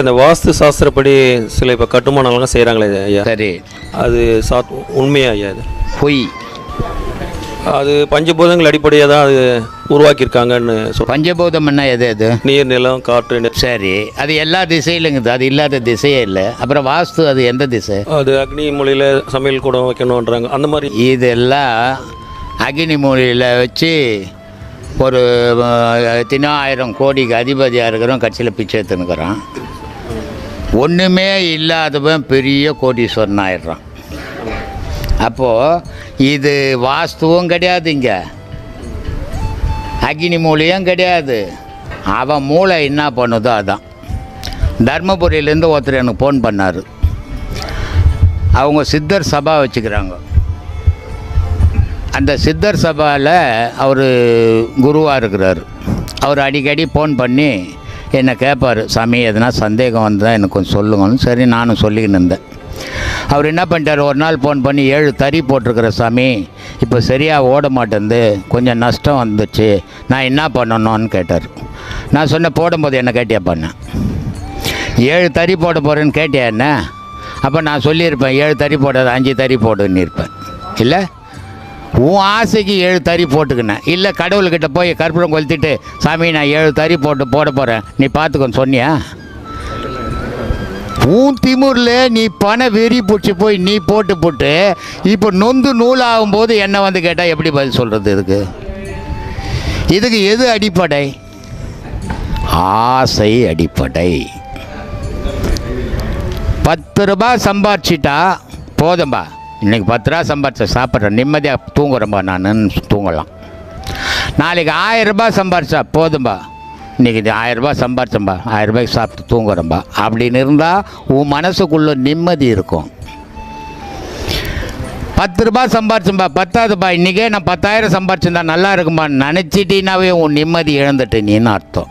இந்த வாஸ்து சாஸ்திரப்படி சில இப்போ கட்டுமானங்கள்லாம் செய்கிறாங்களே ஐயா. சரி. அது சாத் உண்மையா ஐயா அது பொய். அது பஞ்சபூதங்கள் அடிப்படையாக தான் அது உருவாக்கியிருக்காங்கன்னு சொல் பஞ்சபூதம்னா எது எது நீர் நிலம் காற்று சரி. அது எல்லா திசையிலுங்குது அது இல்லாத திசையே இல்லை. அப்புறம் வாஸ்து அது எந்த திசை? அது அக்னி மொழியில் சமையல் கூட வைக்கணுன்றாங்க அந்த மாதிரி. இதெல்லாம் அக்னி மூலையில் வச்சு ஒரு எத்தனையோ ஆயிரம் கோடிக்கு அதிபதியாக இருக்கிறோம் கட்சியில் பிச்சை எடுத்துனுக்குறான் ஒன்றுமே இல்லாதவன் பெரிய கோடீஸ்வரன் ஆயிடுறான். அப்போது இது வாஸ்துவும் கிடையாது இங்கே அக்னி மூலையும் கிடையாது. அவன் மூளை என்ன பண்ணுதோ அதான். தர்மபுரியிலேருந்து ஒருத்தர் எனக்கு ஃபோன் பண்ணார். அவங்க சித்தர் சபா வச்சுக்கிறாங்க. அந்த சித்தர் சபாவில் அவர் குருவாக இருக்கிறார். அவர் அடிக்கடி ஃபோன் பண்ணி என்னை கேட்பார் சாமி எதனா சந்தேகம் வந்தால் எனக்கு கொஞ்சம் சொல்லுங்கன்னு. சரி நானும் சொல்லிக்கின்னு இருந்தேன். அவர் என்ன பண்ணிட்டார் ஒரு நாள் ஃபோன் பண்ணி ஏழு தறி போட்டிருக்கிற சாமி இப்போ சரியாக ஓட மாட்டேந்து கொஞ்சம் நஷ்டம் வந்துச்சு நான் என்ன பண்ணணும்னு கேட்டார். நான் சொன்னேன் போடும்போது என்ன கேட்டியா பண்ணேன் ஏழு தறி போட போகிறேன்னு கேட்டியா என்ன? அப்போ நான் சொல்லியிருப்பேன் ஏழு தறி போடாது அஞ்சு தறி போடுன்னு இருப்பேன். இல்லை உன் ஆசைக்கு ஏழு தறி போட்டுக்கினேன் இல்லை கடவுள்கிட்ட போய் கற்பூரம் கொளுத்திட்டு சாமி நான் ஏழு தறி போட்டு போட போகிறேன் நீ பார்த்துக்கோன்னு சொன்னியா? உன் திமுரில் நீ பண வெறி பிடிச்சி போய் நீ போட்டு போட்டு இப்போ நொந்து நூலாகும் போது என்ன வந்து கேட்டால் எப்படி பதில் சொல்கிறது இதுக்கு? இதுக்கு எது அடிப்படை? ஆசை அடிப்படை. பத்து ரூபாய் சம்பாரிச்சிட்டா போதும்பா. இன்றைக்கி பத்து ரூபா சம்பாரிச்ச சாப்பிட்றேன். நிம்மதியாக தூங்குறேன்பா நான். தூங்கலாம். நாளைக்கு ஆயிரரூபா சம்பாரிச்சா போதும்பா. இன்னைக்கு இது ஆயிரரூபா சம்பாரிச்சம்பா ஆயிரரூபாய்க்கு சாப்பிட்டு தூங்குறேன்பா. அப்படின்னு இருந்தால் உன் மனசுக்குள்ள நிம்மதி இருக்கும். பத்து ரூபா சம்பாரிச்சம்பா பத்தாதுப்பா. இன்றைக்கே நான் பத்தாயிரம் சம்பாரிச்சிருந்தா நல்லா இருக்கும்பா. நினச்சிட்டினாவே உன் நிம்மதி இழந்துட்டு நீன்னு அர்த்தம்.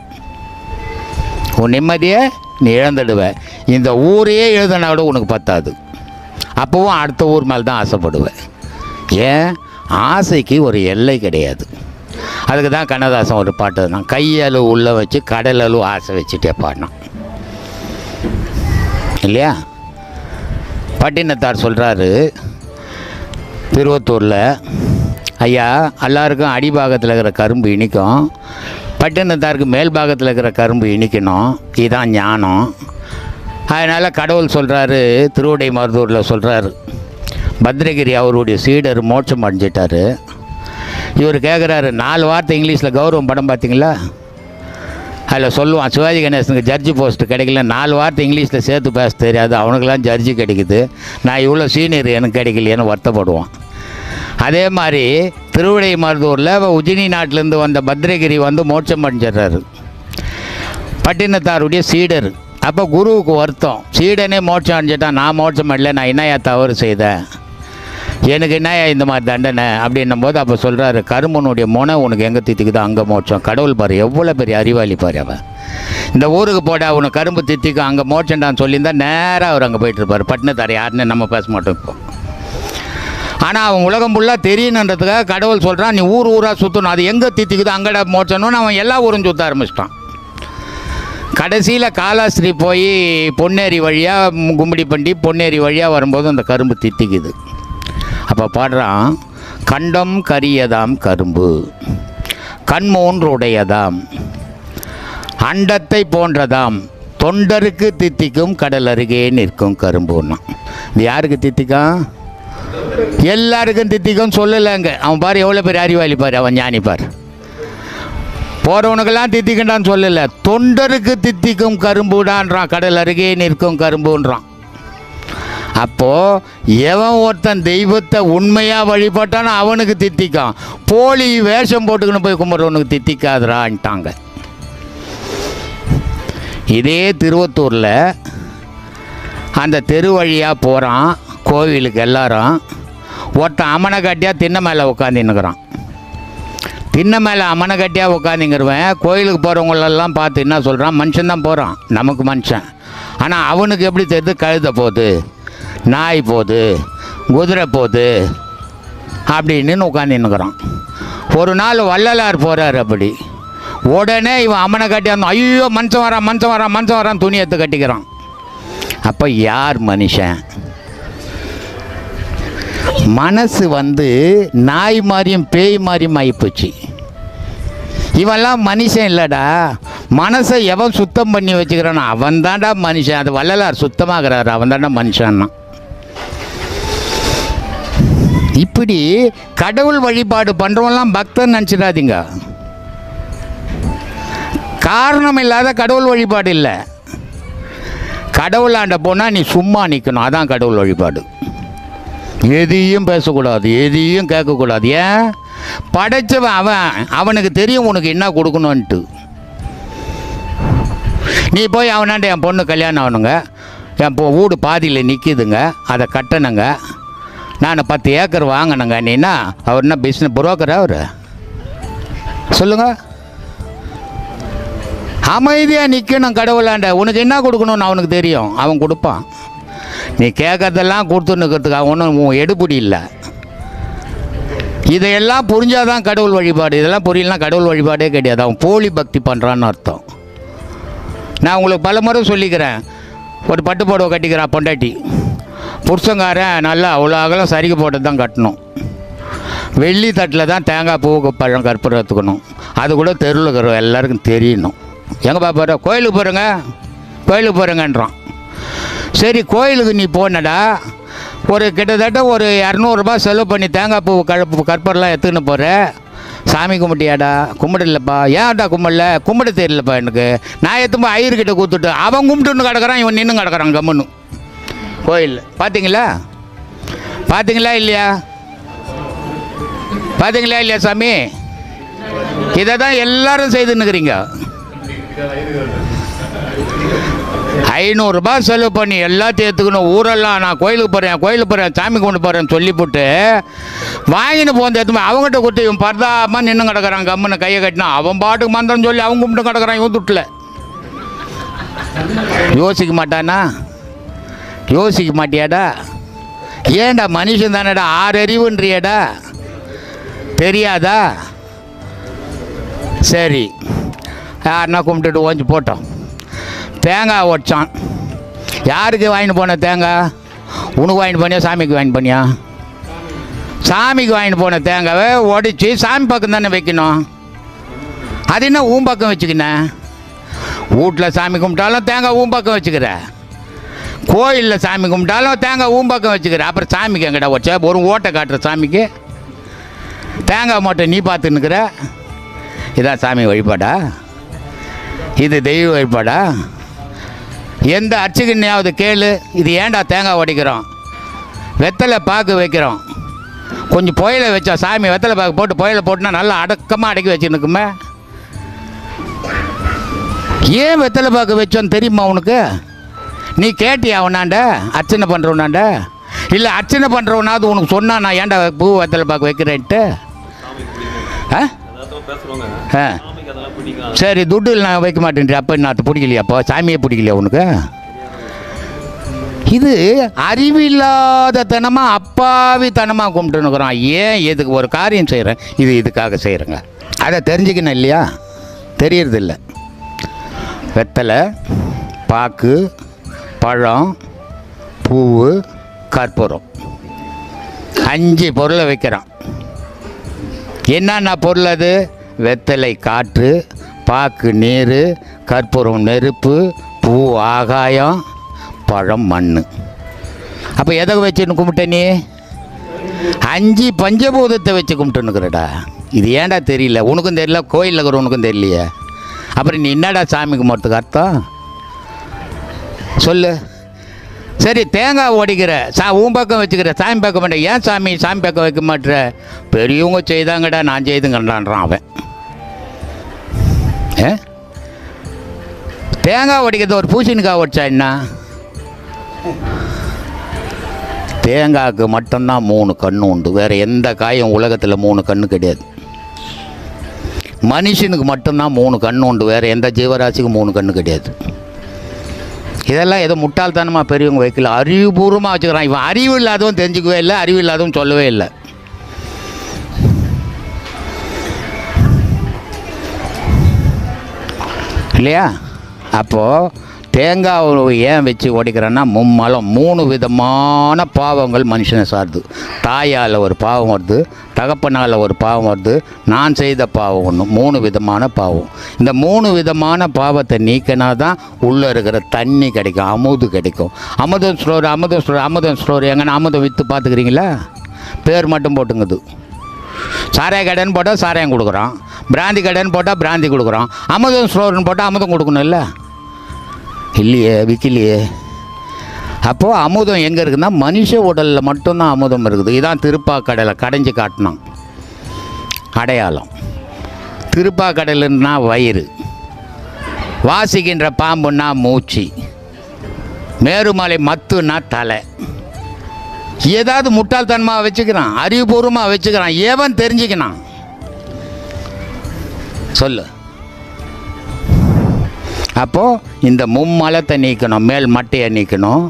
உன் நிம்மதியை நீ இழந்துடுவ. இந்த ஊரையே எழுதுனா கூட உனக்கு பத்தாது. அப்போவும் அடுத்த ஊர் மேலே தான் ஆசைப்படுவேன். ஏன்? ஆசைக்கு ஒரு எல்லை கிடையாது. அதுக்கு தான் கண்ணதாசன் ஒரு பாட்டு தான் கையளவு உள்ள வச்சு கடலளவு ஆசை வச்சுட்டே பாடினான். இல்லையா? பட்டினத்தார் சொல்கிறாரு திருவத்தூரில் ஐயா எல்லாருக்கும் அடிபாகத்தில் இருக்கிற கரும்பு இனிக்கும். பட்டினத்தாருக்கு மேல் பாகத்தில் இருக்கிற கரும்பு இனிக்கணும். இதுதான் ஞானம். அதனால் கடவுள் சொல்கிறாரு திருவுடை மருதூரில் சொல்கிறாரு பத்ரகிரி அவருடைய சீடர் மோட்சம் அடைஞ்சிட்டாரு. இவர் கேட்குறாரு நாலு வார்த்தை இங்கிலீஷில் கௌரவம் படம் பார்த்தீங்களா அதில் சொல்லுவான் சிவாஜி கணேசனுக்கு ஜட்ஜி போஸ்ட்டு கிடைக்கல நாலு வார்த்தை இங்கிலீஷில் சேர்த்து பேச தெரியாது அவனுக்கெல்லாம் ஜட்ஜி கிடைக்குது. நான் இவ்வளோ சீனியர் எனக்கு கிடைக்கலையேன்னு வருத்தப்படுவான். அதே மாதிரி திருவிடை மருதூரில் உஜினி நாட்டிலேருந்து வந்த பத்ரகிரி வந்து மோட்சம் அடைஞ்சிடுறாரு. பட்டினத்தாருடைய சீடர் அப்போ குருவுக்கு வருத்தம். சீடனே மோட்சம் அடைஞ்சிட்டான் நான் மோட்சம் அடையல நான் என்னையா தவறு செய்தேன்? எனக்கு என்னையா இந்த மாதிரி தண்டனை? அப்படின்னும் போது அப்போ சொல்கிறாரு கருமனுடைய முனை உனக்கு எங்கே தித்திக்குதோ அங்கே மோட்சம். கடவுள் பாரு எவ்வளோ பெரிய அறிவாளி பாரு அவன். இந்த ஊருக்கு போட உனக்கு கரும்பு தித்திக்கு அங்கே மோட்சம்டான்னு சொல்லியிருந்தா நேராக அவர் அங்கே போயிட்டு இருப்பார். பட்டினத்தார் யாருன்னு நம்ம பேச மாட்டோம் இப்போ. ஆனால் அவன் உலகம் ஃபுல்லாக தெரியணுன்றதுக்காக கடவுள் சொல்கிறான் நீ ஊர் ஊராக சுற்றணும் அது எங்கே தித்திக்குதோ அங்கடா மோட்சணும்னு அவன் எல்லா ஊரும் சுற்ற ஆரம்பிச்சிட்டான். கடைசியில் காலாஸ்திரி போய் பொன்னேரி வழியாக கும்மிடிப்பண்டி பொன்னேரி வழியாக வரும்போது அந்த கரும்பு திட்டிக்குது அப்போ பாடுறான் கண்டம் கரியதாம் கரும்பு கண்மூன்றுடையதாம் அண்டத்தை போன்றதாம் தொண்டருக்கு தித்திக்கும் கடல் அருகே நிற்கும் கரும்புன்னா. இது யாருக்கு தித்திக்கும் எல்லாருக்கும் தித்திக்கும் சொல்லலைங்க. அவன் பாரு எவ்வளோ பேர் அறிவாளி பாரு அவன் ஞானிப்பார் போறவனுக்கெல்லாம் போகிறவனுக்கெல்லாம் தித்திக்கண்டான்னு சொல்லலை. தொண்டருக்கு தித்திக்கும் கரும்புடான்றான் கடல் அருகே நிற்கும் கரும்புன்றான். அப்போது எவன் ஒருத்தன் தெய்வத்தை உண்மையாக வழிபட்டானோ அவனுக்கு தித்திக்கான். போலி வேஷம் போட்டுக்கின்னு போய் கும்பிட்றவனுக்கு தித்திக்காதுறான்ட்டாங்க இதே திருவத்தூரில் அந்த தெரு வழியாக போகிறான் கோவிலுக்கு எல்லாரும். ஒருத்தன் அமனை கட்டியாக தின்ன மேலே உட்காந்துன்னுக்குறான் பின்ன மேலே அமனை கட்டியாக உட்காந்துங்கிறவன் கோயிலுக்கு போகிறவங்களெல்லாம் பார்த்து என்ன சொல்கிறான் மனுஷன்தான் போகிறான் நமக்கு மனுஷன். ஆனால் அவனுக்கு எப்படி தெரியுது? கழுத போகுது நாய் போகுது குதிரை போகுது அப்படின்னு உட்காந்துன்னுக்குறான் ஒரு நாள் வள்ளலார் போகிறார் அப்படி. உடனே இவன் அம்மனை கட்டி அந்த ஐயோ மனுஷன் வரான் மனுஷன் வரான் மனுஷன் வரான் துணி எடுத்து கட்டிக்கிறான். அப்போ யார் மனுஷன்? மனசு வந்து நாய் மாதிரியும் பேய் மாதிரியும் ஆகிப்போச்சு இவெல்லாம் மனுஷன் இல்லைடா. மனசை எவன் சுத்தம் பண்ணி வச்சுக்கிறானோ அவன் தான்டா மனுஷன். அது வள்ளலார் சுத்தமாகிறாரு. அவன் தான்டா மனுஷன்னா. இப்படி கடவுள் வழிபாடு பண்ணுறவெல்லாம் பக்தன் நினச்சிடாதீங்க. காரணம் இல்லாத கடவுள் வழிபாடு இல்லை. கடவுளாண்ட போனால் நீ சும்மா நிற்கணும் அதான் கடவுள் வழிபாடு. எதையும் பேசக்கூடாது. எதையும் கேட்கக்கூடாது. ஏன்? படைச்சவன் அவன் அவனுக்கு தெரியும் உனக்கு என்ன கொடுக்கணுன்ட்டு நீ போய் அவனாண்ட என் பொண்ணு கல்யாணம் ஆகணுங்க. என் பொ வீடு பாதியில் நிற்கிதுங்க அதை கட்டணுங்க. நான் பத்து ஏக்கர் வாங்கினேங்க நீனா அவர் என்ன பிஸ்னஸ் புரோக்கரா அவர்? சொல்லுங்கள் அமைதியாக நிற்கணும் கடவுளாண்ட. உனக்கு என்ன கொடுக்கணும்னு அவனுக்கு தெரியும். அவன் கொடுப்பான். நீ கேட்கறதெல்லாம் கொடுத்துன்னுக்கிறதுக்கு அவன் ஒன்றும் எடுபடி இல்லை. இதையெல்லாம் புரிஞ்சாதான் கடவுள் வழிபாடு. இதெல்லாம் புரியலாம் கடவுள் வழிபாடே கிடையாது. அவன் போலி பக்தி பண்ணுறான்னு அர்த்தம். நான் உங்களுக்கு பல முறை சொல்லிக்கிறேன். ஒரு பட்டு புடவை கட்டிக்கிறான் பொண்டாட்டி. புருஷங்காரன் நல்லா அவ்வளோ அகலம் சரிக்கு போட்டு தான் கட்டணும். வெள்ளி தட்டில் தான் தேங்காய் பூவுக்கு பழம் கற்பூரம் எடுத்துக்கணும். அது கூட தெருவில் இருக்கிற எல்லாருக்கும் தெரியணும். எங்கே பாப்பாரு கோயிலுக்கு போகிறேங்க கோயிலுக்கு போகிறேங்கன்றான் சரி கோயிலுக்கு நீ போனடா. ஒரு கிட்டத்தட்ட ஒரு இரநூறுபா செலவு பண்ணி தேங்காய் பூ கழப்பு கற்பூரெலாம் எடுத்துக்கின்னு போகிற சாமி கும்பிட்டியாடா? கும்பிடலப்பா ஏன்டா கும்பிடல கும்பிட தெரியலப்பா எனக்கு. நான் எத்தும்போ ஐயர்கிட்ட கூத்துட்டு அவன் கும்பிட்டுன்னு கிடக்கிறான் இவன் நின்று கிடக்கிறான் கம்முன்னு. கோயில். பார்த்தீங்களா பார்த்தீங்களா இல்லையா? பார்த்தீங்களா இல்லையா சாமி? இதை தான் எல்லாரும் செய்துன்னுக்குறீங்க. ஐநூறுரூபா செலவு பண்ணி எல்லாத்தையும் ஏற்றுக்கணும் ஊரெல்லாம் நான் கோயிலுக்கு போகிறேன் கோயிலுக்கு போகிறேன் சாமி கொண்டு போகிறேன்னு சொல்லிவிட்டு வாங்கின்னு போந்த எடுத்துமே அவங்ககிட்ட கொடுத்து இவன் பரதாமா நின்று கிடக்கிறான் கம்முன்னு கையை கட்டினா. அவன் பாட்டுக்கு மந்திரம் சொல்லி அவங்க கும்பிட்டு கிடக்கிறான் இவன் துட்டில். யோசிக்க மாட்டானா? யோசிக்க மாட்டியாடா? ஏன்டா மனுஷன் தானடா? ஆறு அறிவுன்றியடா? தெரியாதா? சரி யாருன்னா கும்பிட்டுட்டு ஓஞ்சி போட்டோம். தேங்காய் உடைச்சான். யாருக்கு வாங்கிட்டு போன தேங்காய்? உனக்கு வாங்கிட்டு போனியா? சாமிக்கு வாங்கிட்டு போனியா? சாமிக்கு வாங்கிட்டு போன தேங்காவை உடைச்சி சாமி பக்கம் தானே வைக்கணும். அது என்ன ஊம் பக்கம் வச்சுக்கினேன் வீட்டில் சாமி கும்பிட்டாலும் தேங்காய் ஊம் பக்கம் வச்சுக்கிற. கோயிலில் சாமி கும்பிட்டாலும் தேங்காய் ஊம் பக்கம் வச்சுக்கிற. அப்புறம் சாமிக்கு எங்கடா வச்ச ஒரு ஓட்டை காட்டுற சாமிக்கு. தேங்காய் மூட்டை நீ பார்த்துன்னுக்கிற இதான் சாமி வழிபாடா? இது தெய்வ வழிபாடா? எந்த அர்ச்சகனையாவது கேளு இது ஏன்டா தேங்காய் உடைக்கிறோம்? வெத்தலை பாக்கு வைக்கிறோம். கொஞ்சம் புயலை வச்சோம் சாமி வெத்தலை பாக்கு போட்டு புயலை போட்டுனா நல்லா அடக்கமாக அடக்கி வச்சுருக்குமே ஏன் வெத்தலை பாக்கு வச்சோன்னு தெரியுமா உனக்கு? நீ கேட்டியா அவனாண்ட அர்ச்சனை பண்ணுறவனாண்ட இல்லை அர்ச்சனை பண்ணுறவனாவது உனக்கு சொன்னா நான் ஏன்டா பூ வெத்தலை பாக்கு வைக்கிறேன்ட்டு? ஆ? ஆ. சரி துட்டு நான் வைக்க மாட்டேன் அப்போ நான் பிடிக்கலையா அப்போ? சாமியே பிடிக்கலையா உனக்கு? இது அறிவில்லாத தனமாக அப்பாவித்தனமாக கும்பிட்டுனுக்குறோம் ஏன் எதுக்கு ஒரு காரியம் செய்கிறேன் இது இதுக்காக செய்கிறேங்க அதை தெரிஞ்சுக்கணும் இல்லையா? தெரியறதில்ல. வெத்தலை பாக்கு பழம் பூவு கற்பூரம். அஞ்சு பொருளை வைக்கிறான் என்னென்ன பொருள் அது? வெத்தலை காற்று பாக்கு நீர் கற்பூரம் நெருப்பு பூ ஆகாயம் பழம் மண் அப்போ எதை வச்சுன்னு கும்பிட்ட நீ? அஞ்சு பஞ்சபூதத்தை வச்சு கும்பிட்டுன்னுக்குறடா. இது ஏன்டா தெரியல? உனக்கும் தெரியல கோயிலில் இருக்கிற உனக்கும் தெரியலையே. அப்புறம் நீ என்னடா சாமி கும்பிட்றதுக்கு அர்த்தம்? சொல்லு. சரி தேங்காய் உடைக்கிற சா உன் பக்கம் வச்சுக்கிற சாமி பக்கம் மாட்டேன். ஏன் சாமி சாமி பக்கம் வைக்க மாட்டேற? பெரியவங்க செய்தாங்கடா நான் செய்துங்கன்றான் அவன். ஏ? தேங்காய் உடைக்கிறது ஒரு பூசணிக்காய் உடைச்சா என்ன? தேங்காய்க்கு மட்டும்தான் மூணு கண்ணு உண்டு. வேறு எந்த காயும் உலகத்தில் மூணு கண்ணு கிடையாது. மனுஷனுக்கு மட்டும்தான் மூணு கண்ணு உண்டு. வேறு எந்த ஜீவராசிக்கும் மூணு கண்ணு கிடையாது. இதெல்லாம் ஏதோ முட்டாள்தனமாக பெரியவங்க வைக்கல. அறிவுபூர்வமாக வச்சுக்கிறான். இவன் அறிவு இல்லாதவன் தெரிஞ்சுக்கவே இல்லை அறிவு இல்லாதவன் சொல்லவே இல்லை. இல்லையா? அப்போது தேங்காய் ஏன் வச்சு உடைக்கிறேன்னா மும்மலம் மூணு விதமான பாவங்கள் மனுஷனை சார்து தாயால் ஒரு பாவம் வருது தகப்பனால் ஒரு பாவம் வருது நான் செய்த பாவம் ஒன்று மூணு விதமான பாவம். இந்த மூணு விதமான பாவத்தை நீக்கினா தான் உள்ளே இருக்கிற தண்ணி கிடைக்கும் அமுது கிடைக்கும். அமுதம் ஸ்டோர் அமுதம் ஸ்டோர் அமுதம் ஸ்டோர் எங்கன்னா அமுதம் விற்று பார்த்துக்கிறீங்களா? பேர் மட்டும் போட்டுங்குது. சாராய கடைன்னு போட்டால் சாராயம் கொடுக்குறோம் பிராந்தி கடைன்னு போட்டால் பிராந்தி கொடுக்குறோம் அமுதம் ஸ்டோர்னு போட்டால் அமுதம் கொடுக்கணும்ல? இல்லையே விற்கலையே அப்போது அமுதம் எங்கே இருக்குன்னா மனுஷ உடலில் மட்டும்தான் அமுதம் இருக்குது. இதான் திருப்பாக்கடலை கடைஞ்சி காட்டினோம் அடையாளம். திருப்பாக்கடலுன்னா வயிறு. வாசிக்கின்ற பாம்புன்னா மூச்சு. மேருமலை மத்துன்னா தலை. ஏதாவது முட்டாள்தனமாக வச்சுக்கிறான் அறிவுபூர்வமாக வச்சுக்கிறான் ஏவன் தெரிஞ்சுக்கிறான் சொல்லு. அப்போது இந்த மும்மலத்தை நீக்கணும் மேல் மட்டையை நீக்கணும்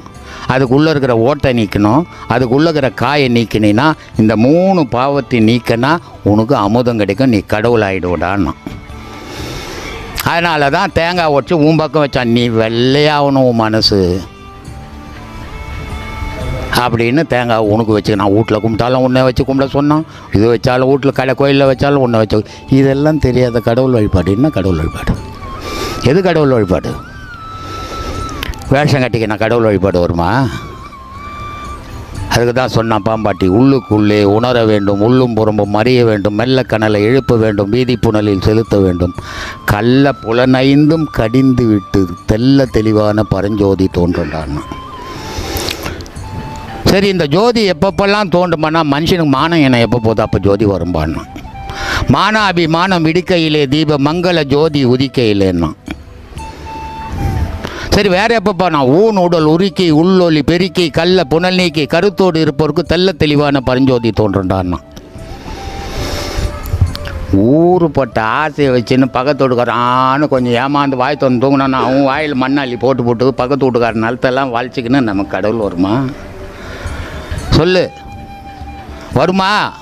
அதுக்குள்ளே இருக்கிற ஓட்டை நீக்கணும் அதுக்குள்ளே இருக்கிற காயை நீக்கினீன்னா இந்த மூணு பாவத்தை நீக்கினா உனக்கு அமுதம் கிடைக்கும் நீ கடவுள் ஆகிடுவிடான்னா அதனால தான் தேங்காய் உடச்சி உன் பக்கம் வச்சான் நீ வெள்ளையாகணும் உன் மனசு. அப்படின்னு தேங்காய் உனக்கு வச்சு நான் வீட்டில் கும்பிட்டாலும் உன்னை வச்சு கும்பிட சொன்னான். இது வச்சாலும் வீட்டில் கடை கோயிலில் வச்சாலும் உன்னை வச்சு இதெல்லாம் தெரியாத கடவுள் வழிபாடு என்ன கடவுள் வழிபாடு. எது கடவுள் வழிபாடு? வேஷம் கட்டிக்கினா கடவுள் வழிபாடு வருமா? அதுக்கு தான் சொன்னான் பாம்பாட்டி உள்ளுக்குள்ளே உணர வேண்டும் உள்ளும் புறம்பும் அறிய வேண்டும் மெல்ல கணலை எழுப்ப வேண்டும் வீதி புனலில் செலுத்த வேண்டும். கள்ள புலனைந்தும் கடிந்து விட்டு தெல்ல தெளிவான பரஞ்சோதி தோன்றுண்டான் சரி இந்த ஜோதி எப்பப்பெல்லாம் தோன்றுமானா மனுஷனுக்கு மானம் என எப்போ போதும் அப்போ ஜோதி வரும்பான்னு மானாபிமானம் இடுக்கையிலே விடுக்கையிலே தீப மங்கள ஜோதி உதிக்கையிலேன்னா. சரி வேற எப்பப்பா? நான் ஊன் உடல் உருக்கி உள்ளொலி பெருக்கி கல்ல புனல் நீக்கி கருத்தோடு இருப்பவருக்கு தெல்ல தெளிவான பரஞ்சோதி தோன்றுண்டான்னா. ஊறுப்பட்ட ஆசையை வச்சுன்னு பக்கத்து வீட்டுக்காரான்னு கொஞ்சம் ஏமாந்து வாய் திறந்து தூங்கினா அவன் வாயில் மண்ணாளி போட்டு போட்டு பக்கத்து வீட்டுக்கார நிலத்தெல்லாம் வளைச்சிக்கின்னு நமக்கு கடவுள் வருமா? சொல்லு. வருமா?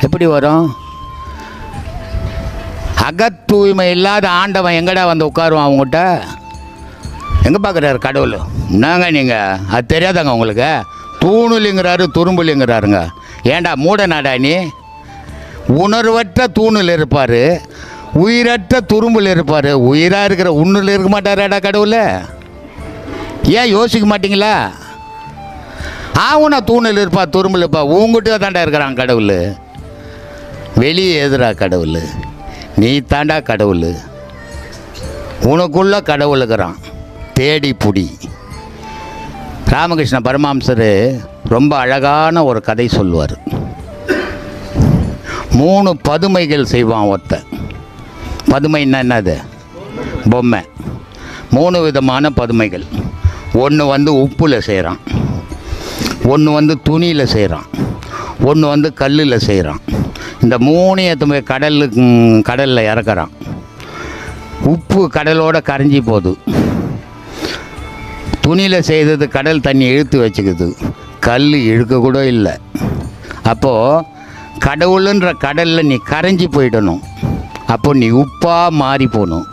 எப்படி வரும்? அகத்தூய்மை இல்லாத ஆண்டவன் எங்கடா வந்து உட்காருவான் அவங்ககிட்ட? எங்கே பார்க்குறாரு கடவுள்? என்னங்க நீங்கள் அது தெரியாதாங்க உங்களுக்கு? தூணுலிங்கிறாரு துரும்புலிங்கிறாருங்க. ஏன்டா மூட நாடா நீ? உணர்வற்ற தூணில் இருப்பார் உயிரற்ற துரும்பில் இருப்பார். உயிராக இருக்கிற உண்ணில் இருக்க மாட்டாராடா கடவுள்? ஏன் யோசிக்க மாட்டீங்களா? ஆகுனா தூணில் இருப்பா துரும்பில் இருப்பா. உங்ககிட்ட தாண்டா இருக்கிறான் கடவுள். வெளியே எதிரா கடவுள்? நீ தாண்டா கடவுள். உனக்குள்ள கடவுள் இருக்கிறான். தேடி புடி. ராமகிருஷ்ண பரமாம்சர் ரொம்ப அழகான ஒரு கதை சொல்லுவார். மூணு பதுமைகள் செய்வான் ஒருத்தன். பதுமைன்னா என்னது? பொம்மை. மூணு விதமான பதுமைகள். ஒன்று வந்து உப்பில் செய்கிறான் ஒன்று வந்து துணியில் செய்கிறான் ஒன்று வந்து கல்லில் செய்கிறான் இந்த மூணையும் போய் கடலுக்கு கடலில் இறக்குறான். உப்பு கடலோட கரைஞ்சி போகுது. துணியில் செய்தது கடல் தண்ணி இழுத்து வச்சுக்குது. கல் இழுக்க கூட இல்லை. அப்போது கடவுளுன்ற கடலில் நீ கரைஞ்சி போயிடணும். அப்போ நீ உப்பாக மாறி போகணும்.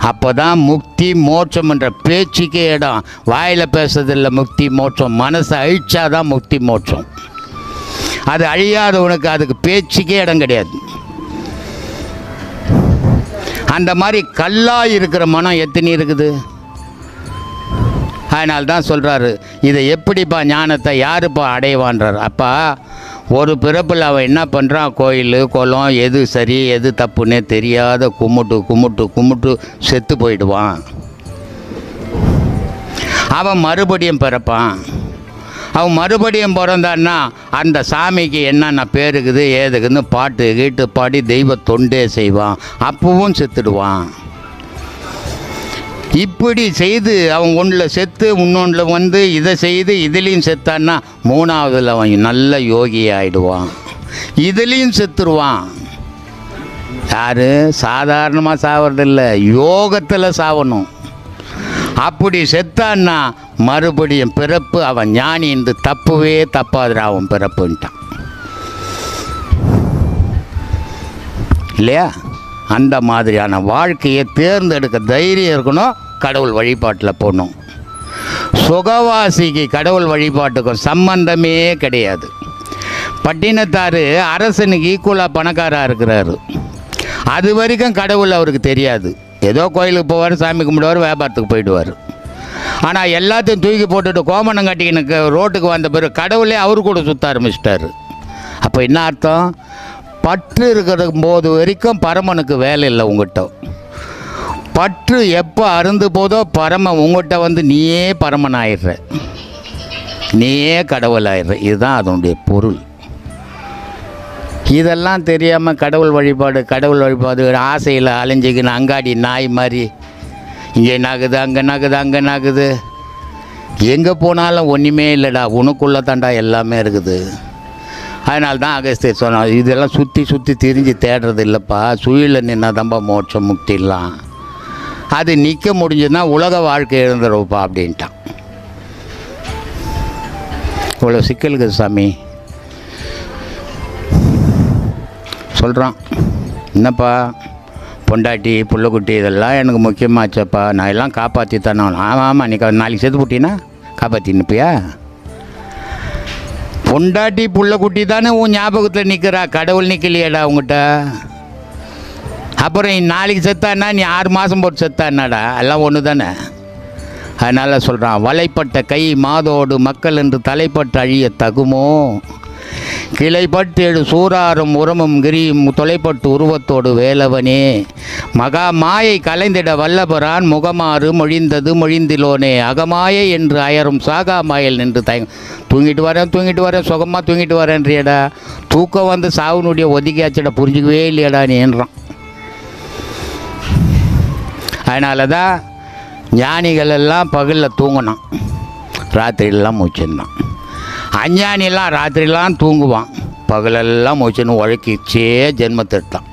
அப்போ தான் முக்தி மோட்சம் என்ற பேச்சுக்கே இடம். வாயில் பேசுறதில்ல முக்தி மோட்சம். மனசை அழிச்சாதான் முக்தி மோட்சம். அது அழியாதவனுக்கு அதுக்கு பேச்சுக்கே இடம் கிடையாது. அந்த மாதிரி கல்லாக இருக்கிற மனம் எத்தனை இருக்குது? அதனால் தான் சொல்கிறாரு இதை எப்படிப்பா ஞானத்தை யாருப்பா அடைவான்றார்? அப்பா ஒரு பிறப்பில் அவன் என்ன பண்ணுறான் கோயில் குளம் எது சரி எது தப்புன்னே தெரியாத கும்பிட்டு கும்பிட்டு கும்பிட்டு செத்து போயிடுவான். அவன் மறுபடியும் பிறப்பான். அவன் மறுபடியும் பிறந்தான்னா அந்த சாமிக்கு என்னென்ன பேருக்குது ஏதுக்குன்னு பாட்டு கீட்டு பாடி தெய்வ தொண்டே செய்வான். அப்பவும் செத்துடுவான். இப்படி செய்து அவன் ஒன்றில் செத்து இன்னொன்றில் வந்து இதை செய்து இதுலேயும் செத்தான்னா மூணாவதில் அவன் நல்ல யோகி ஆயிடுவான். இதுலேயும் செத்துருவான். யார்? சாதாரணமாக சாவறதில்ல. யோகத்தில் சாவணும். அப்படி செத்தான்னா மறுபடியும் பிறப்பு அவன் ஞானி இந்த தப்புவே தப்பாதுரா அவன் பிறப்புன்ட்டான். இல்லையா? அந்த மாதிரியான வாழ்க்கையை தேர்ந்தெடுக்க தைரியம் இருக்கணும் கடவுள் வழிபாட்டில் போகணும் சுகவாசிக்கு கடவுள் வழிபாட்டுக்கும் சம்பந்தமே கிடையாது. பட்டினத்தார் அரசனுக்கு ஈக்குவலாக பணக்காராக இருக்கிறாரு. அது வரைக்கும் கடவுள் அவருக்கு தெரியாது. ஏதோ கோயிலுக்கு போவார் சாமி கும்பிடுவார் வியாபாரத்துக்கு போயிடுவார். ஆனால் எல்லாத்தையும் தூக்கி போட்டுட்டு கோமணம் கட்டிக்கினுக்கு ரோட்டுக்கு வந்த பிறகு கடவுளே அவரு கூட சுற்ற ஆரம்பிச்சிட்டாரு. அப்போ என்ன அர்த்தம்? பற்று இருக்கிற போது வரைக்கும் பரமனுக்கு வேலை இல்லை உங்ககிட்ட. பற்று எப்போ அருந்து போதோ பரம உங்கள்கிட்ட வந்து நீயே பரமன் ஆயிடுற நீயே கடவுள் ஆயிடுற இதுதான் அதனுடைய பொருள். இதெல்லாம் தெரியாமல் கடவுள் வழிபாடு கடவுள் வழிபாடு ஆசையில் அலைஞ்சிக்கின்னு அங்காடி நாய் மாதிரி இங்கே நாகுது அங்கே நாகுது அங்கே நாகுது. எங்கே போனாலும் ஒன்றுமே இல்லைடா உனக்குள்ளே தாண்டா எல்லாமே இருக்குது. அதனால தான் அகஸ்தியர் சொன்னார் இதெல்லாம் சுற்றி சுற்றி திரிஞ்சு தேடுறது இல்லைப்பா சுழியில் நின்னா தான்ப்பா மோட்சம் முக்திலாம். அது நிற்க முடிஞ்சதுன்னா உலக வாழ்க்கை எழுந்துருப்பா அப்படின்ட்டான். இவ்வளோ சிக்கலுக்கு சாமி. சொல்கிறான் என்னப்பா பொண்டாட்டி புள்ளக்குட்டி இதெல்லாம் எனக்கு முக்கியமாச்சப்பா. நான் எல்லாம் காப்பாற்றி தானே ஆமாம் ஆமாம் நீ நாளைக்கு செத்து போட்டினா? காப்பாற்றி நிற்பியா பொண்டாட்டி புள்ளக்குட்டி தானே உன் ஞாபகத்தில் நிற்கிறா கடவுள் நிற்கலையேடா உங்ககிட்ட அப்புறம் நீ நாளைக்கு செத்தான்னா நீ ஆறு மாதம் போட்டு செத்தா என்னடா எல்லாம் ஒன்று தானே அதனால் சொல்கிறான் வலைப்பட்ட கை மாதோடு மக்கள் என்று தலைப்பட்டு அழிய தகுமோ? கிளைப்பட்டேடு சூறாரும் உரமும் கிரியும் தொலைப்பட்டு உருவத்தோடு வேலவனே. மகா மாயை கலைந்திட வல்லபரான் முகமாறு மொழிந்தது மொழிந்திலோனே. அகமாயை என்று அயரும் சாகா மாயல் நின்று தயங்க தூங்கிட்டு வரேன் தூங்கிட்டு வரேன் சுகமாக தூங்கிட்டு வரேன்றியடா. தூக்கம் வந்து சாவுனுடைய ஒதுக்கியாச்சடா புரிஞ்சுக்கவே இல்லையடா நீன்றான் அதனால தான் ஞானிகள் எல்லாம் பகலில் தூங்கினான். ராத்திரியெல்லாம் மூச்சுருந்தான். அஞ்ஞானிலாம் ராத்திரிலாம் தூங்குவான். பகலெல்லாம் மூச்சுன்னு உழைக்கிச்சே ஜென்மத்தை எடுத்தான்